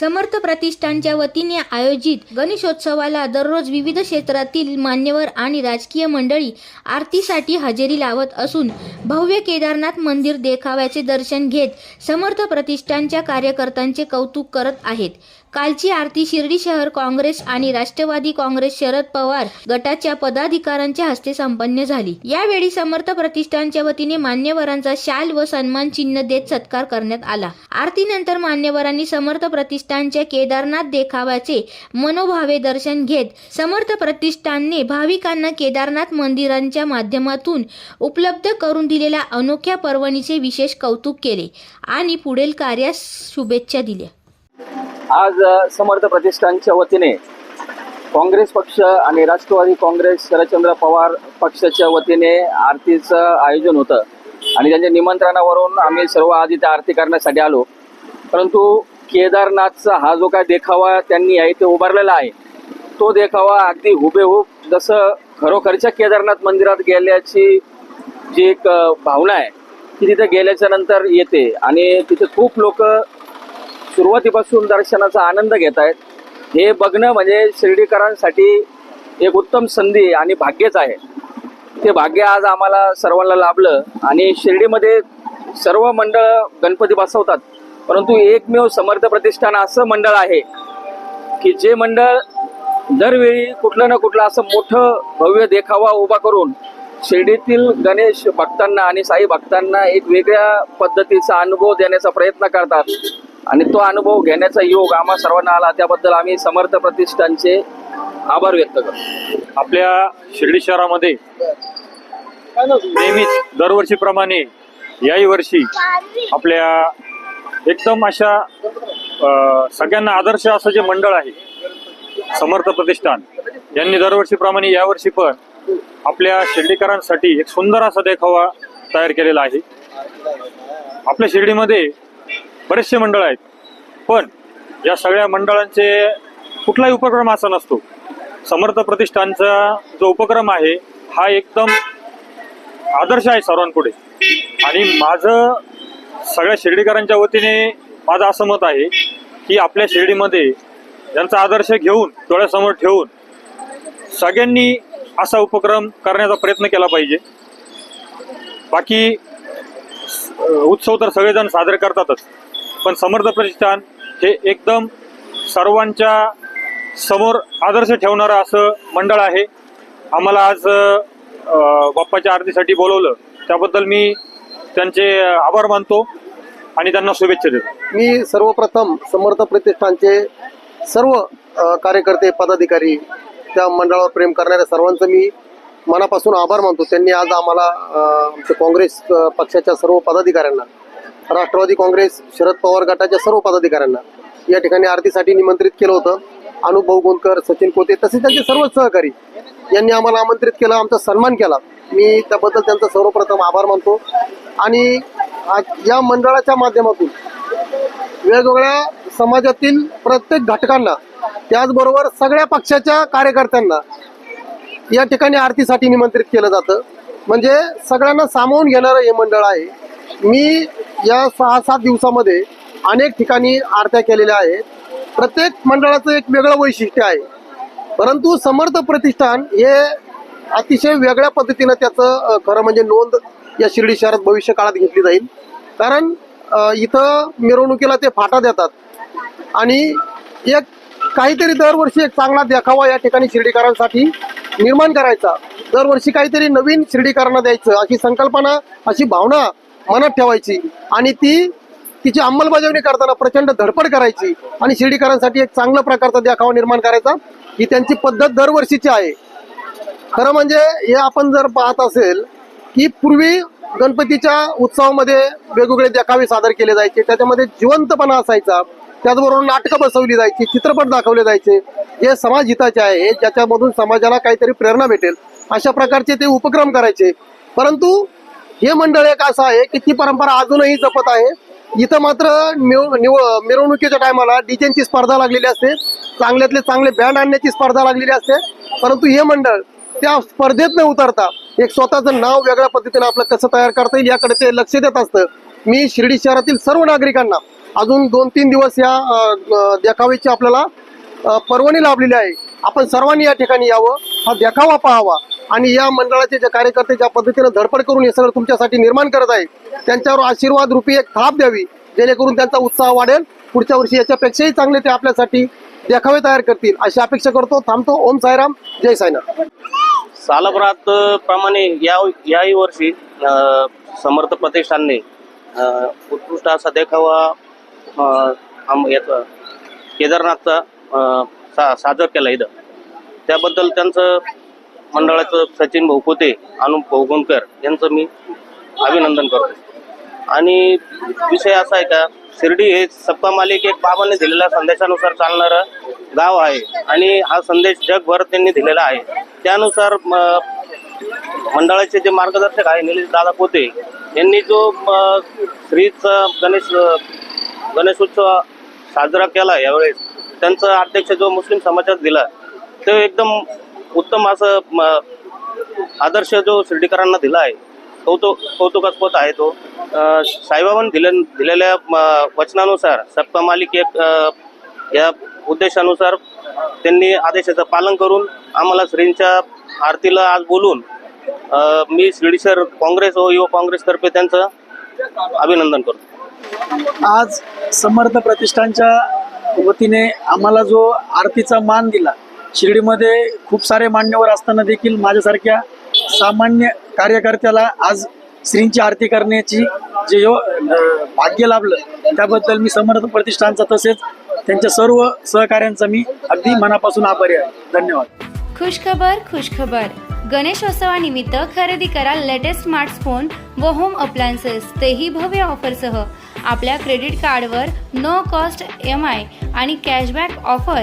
समर्थ प्रतिष्ठानच्या वतीने आयोजित गणेशोत्सवाला दररोज विविध क्षेत्रातील मान्यवर आणि राजकीय मंडळी आरतीसाठी हजेरी लावत असून भव्य केदारनाथ मंदिर देखाव्याचे दर्शन घेत समर्थ प्रतिष्ठानच्या कार्यकर्त्यांचे कौतुक करत आहेत. कालची आरती शिर्डी शहर काँग्रेस आणि राष्ट्रवादी काँग्रेस शरद पवार गटाच्या पदाधिकाऱ्यांच्या हस्ते संपन्न झाली. यावेळी समर्थ प्रतिष्ठानच्या वतीने मान्यवरांचा शाल व सन्मान चिन्ह देत सत्कार करण्यात आला. आरतीनंतर मान्यवरांनी समर्थ प्रतिष्ठानच्या केदारनाथ देखाव्याचे मनोभावे दर्शन घेत समर्थ प्रतिष्ठानने भाविकांना केदारनाथ मंदिरांच्या माध्यमातून उपलब्ध करून दिलेल्या अनोख्या पर्वणीचे विशेष कौतुक केले आणि पुढील कार्यास शुभेच्छा दिल्या. आज समर्थ प्रतिष्ठानच्या वतीने काँग्रेस पक्ष आणि राष्ट्रवादी काँग्रेस शरदचंद्र पवार पक्षाच्या वतीने आरतीचं आयोजन होतं. आणि त्यांच्या निमंत्रणावरून आम्ही सर्व आधी त्या आरती करण्यासाठी आलो. परंतु केदारनाथचा हा जो काय देखावा त्यांनी आहे ते उभारलेला आहे. तो देखावा अगदी हुबेहूब जसं खरोखरच्या केदारनाथ मंदिरात गेल्याची जी एक भावना आहे ती तिथे गेल्याच्यानंतर येते. आणि तिथे खूप लोक सुरुवातीपासून दर्शनाचा आनंद घेत आहेत. हे बघणं म्हणजे शिर्डीकरांसाठी एक उत्तम संधी आणि भाग्यच आहे. ते भाग्य आज आम्हाला सर्वांना लाभलं आणि शिर्डीमध्ये सर्व मंडळ गणपती बसवतात. परंतु एकमेव समर्थ प्रतिष्ठान असं मंडळ आहे की जे मंडळ दरवेळी कुठलं ना कुठलं असं मोठं भव्य देखावा उभा करून शिर्डीतील गणेश भक्तांना आणि साई भक्तांना एक वेगळ्या पद्धतीचा अनुभव देण्याचा प्रयत्न करतात. आणि तो अनुभव घेण्याचा योग आम्हा सर्वांना आला. त्याबद्दल आम्ही समर्थ प्रतिष्ठानचे आभार व्यक्त करतो. आपल्या शिर्डी शहरामध्ये नेहमीच दरवर्षीप्रमाणे याही वर्षी आपल्या एकदम अशा सगळ्यांना आदर्श असं जे मंडळ आहे समर्थ प्रतिष्ठान यांनी दरवर्षीप्रमाणे यावर्षी पण आपल्या शिर्डीकरांसाठी एक सुंदर असा देखावा तयार केलेला आहे. आपल्या शिर्डीमध्ये बरेचसे मंडळ आहेत. पण या सगळ्या मंडळांचे कुठलाही उपक्रम असा नसतो. समर्थ प्रतिष्ठानचा जो उपक्रम आहे हा एकदम आदर्श आहे सर्वांपुढे. आणि माझं सगळ्या शिर्डीकरांच्या वतीने माझं असं मत आहे की आपल्या शिर्डीमध्ये यांचा आदर्श घेऊन डोळ्यासमोर ठेवून सगळ्यांनी असा उपक्रम करण्याचा प्रयत्न केला पाहिजे. बाकी उत्सव तर सगळेजण साजरे करतातच. पण समर्थ प्रतिष्ठान हे एकदम सर्वांच्या समोर आदर्श ठेवणारं असं मंडळ आहे. आम्हाला आज बाप्पाच्या आरतीसाठी बोलवलं. त्याबद्दल मी त्यांचे आभार मानतो आणि त्यांना शुभेच्छा देतो. मी सर्वप्रथम समर्थ प्रतिष्ठानचे सर्व कार्यकर्ते पदाधिकारी त्या मंडळावर प्रेम करणाऱ्या सर्वांचं मी मनापासून आभार मानतो. त्यांनी आज आम्हाला आमच्या काँग्रेस पक्षाच्या सर्व पदाधिकाऱ्यांना राष्ट्रवादी काँग्रेस शरद पवार गटाच्या सर्व पदाधिकाऱ्यांना या ठिकाणी आरतीसाठी निमंत्रित केलं होतं. अनुभव गोंदकर सचिन कोते तसेच त्यांचे सर्व सहकारी यांनी आम्हाला आमंत्रित केलं आमचा सन्मान केला. मी त्याबद्दल त्यांचा सर्वप्रथम आभार मानतो. आणि आज या मंडळाच्या माध्यमातून वेगवेगळ्या समाजातील प्रत्येक घटकांना त्याचबरोबर सगळ्या पक्षाच्या कार्यकर्त्यांना या ठिकाणी आरतीसाठी निमंत्रित केलं जातं. म्हणजे सगळ्यांना सामावून घेणारं हे मंडळ आहे. मी या सहा सात दिवसामध्ये अनेक ठिकाणी आरत्या केलेल्या आहेत. प्रत्येक मंडळाचं एक वेगळं वैशिष्ट्य आहे. परंतु समर्थ प्रतिष्ठान हे अतिशय वेगळ्या पद्धतीनं त्याचं खरं म्हणजे नोंद या शिर्डी शहरात भविष्य काळात घेतली जाईल. कारण इथं मिरवणुकीला ते फाटा देतात. आणि एक काहीतरी दरवर्षी एक चांगला देखावा या ठिकाणी शिर्डीकरांसाठी निर्माण करायचा. दरवर्षी काहीतरी नवीन शिर्डीकरांना द्यायचं अशी संकल्पना अशी भावना मनात ठेवायची. आणि ती तिची अंमलबजावणी करताना प्रचंड धडपड करायची. आणि शिर्डीकरांसाठी एक चांगल्या प्रकारचा देखावा निर्माण करायचा. ही त्यांची पद्धत दरवर्षीची आहे. खरं म्हणजे हे आपण जर पाहत असेल की पूर्वी गणपतीच्या उत्सवामध्ये वेगवेगळे देखावे सादर केले जायचे. त्याच्यामध्ये जिवंतपणा असायचा. त्याचबरोबर नाटकं बसवली जायची चित्रपट दाखवले जायचे. जे समाज हिताचे आहे. ज्याच्यामधून समाजाला काहीतरी प्रेरणा भेटेल. अशा प्रकारचे ते उपक्रम करायचे. परंतु हे मंडळ एक असं आहे की ती परंपरा अजूनही जपत आहे. इथं मात्र निव- मिरवणुकीच्या टायमाला डीजेंची स्पर्धा लागलेली असते. चांगल्यातले चांगले बँड आणण्याची स्पर्धा लागलेली असते. परंतु हे मंडळ त्या स्पर्धेत न उतरता एक स्वतःचं नाव वेगळ्या पद्धतीने आपलं कसं तयार करता येईल याकडे ते लक्ष देत असतं. मी शिर्डी शहरातील सर्व नागरिकांना अजून दोन तीन दिवस या देखाव्याची आपल्याला परवानी लाभलेली आहे. आपण सर्वांनी या ठिकाणी यावं. हा देखावा पाहावा. आणि या मंडळाचे जे कार्यकर्ते ज्या पद्धतीनं धडपड करून हे सगळं तुमच्यासाठी निर्माण करत आहे त्यांच्यावर आशीर्वाद रूपी एक थाप द्यावी जेणेकरून त्यांचा उत्साह वाढेल. पुढच्या वर्षी याच्यापेक्षाही चांगले ते आपल्यासाठी देखावे तयार करतील. अशी अपेक्षा करतो. थांबतो. ओम साईराम. जय सायना सालभरात प्रमाणे या याही वर्षी समर्थ प्रतिष्ठानने उत्कृष्ट असा देखावा याचा केदारनाथचा सा सादर केला इथं. त्याबद्दल त्यांचं मंडळाचं सचिन भाऊ अनुप भाऊ यांचं मी अभिनंदन करतो. आणि विषय असा आहे का शिर्डी हे सप्पा मालिक एक बाबांनी दिलेल्या संदेशानुसार चालणारं गाव आहे. आणि हा संदेश जगभर त्यांनी दिलेला आहे. त्यानुसार म, मंडळाचे जे मार्गदर्शक आहे निलेश दादा पोते यांनी जो म, श्रीचा गणेश गणेशोत्सव साजरा केला यावेळेस त्यांचा अध्यक्ष जो मुस्लिम समाजात दिला तो एकदम उत्तम असं आदर्श जो शिर्डीकरांना दिला आहे कौतुक कौतुकास्पद आहे तो साईबाबांनी दिले दिलेल्या म, वचनानुसार सप्त मालिक एक या उद्देशानुसार त्यांनी आदेशाचं पालन करून आम्हाला श्रींच्या आरतीला आज बोलून मी शिर्डी शहर काँग्रेस व युवा काँग्रेसतर्फे त्यांचं अभिनंदन करतो. आज समर्थ प्रतिष्ठानच्या वतीने आम्हाला जो आरतीचा मान दिला शिर्डीमध्ये खूप सारे मान्यवर असताना देखील माझ्यासारख्या सामान्य कार्यकर्त्याला आज श्रींची आरती करण्याची जे यो भाग्य लाभलं त्याबद्दल मी समर्थ प्रतिष्ठानचा तसेच त्यांच्या सर्व सहकार्यांचा मी अगदी मनापासून आभारी आहे. धन्यवाद. खुशखबर खुशखबर. गणेशोत्सवानिमित्त खरेदी करा लेटेस्ट स्मार्टफोन व होम अप्लायन्सेस तेही भव्य ऑफरसह. आपल्या क्रेडिट कार्डवर नो कॉस्ट एम आय आणि कॅशबॅक ऑफर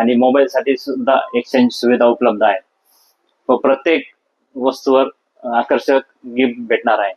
आणि मोबाईलसाठी सुद्धा एक्सचेंज सुविधा उपलब्ध आहे व प्रत्येक वस्तूवर आकर्षक गिफ्ट भेटणार आहे.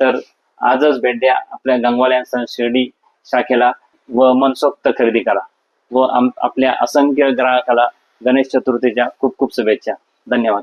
तर आजच भेट द्या आपल्या गंगवाल शिर्डी शाखेला व मनसोक्त खरेदी करा. व आपल्या असंख्य ग्राहकाला गणेश चतुर्थीच्या खूप खूप शुभेच्छा. धन्यवाद.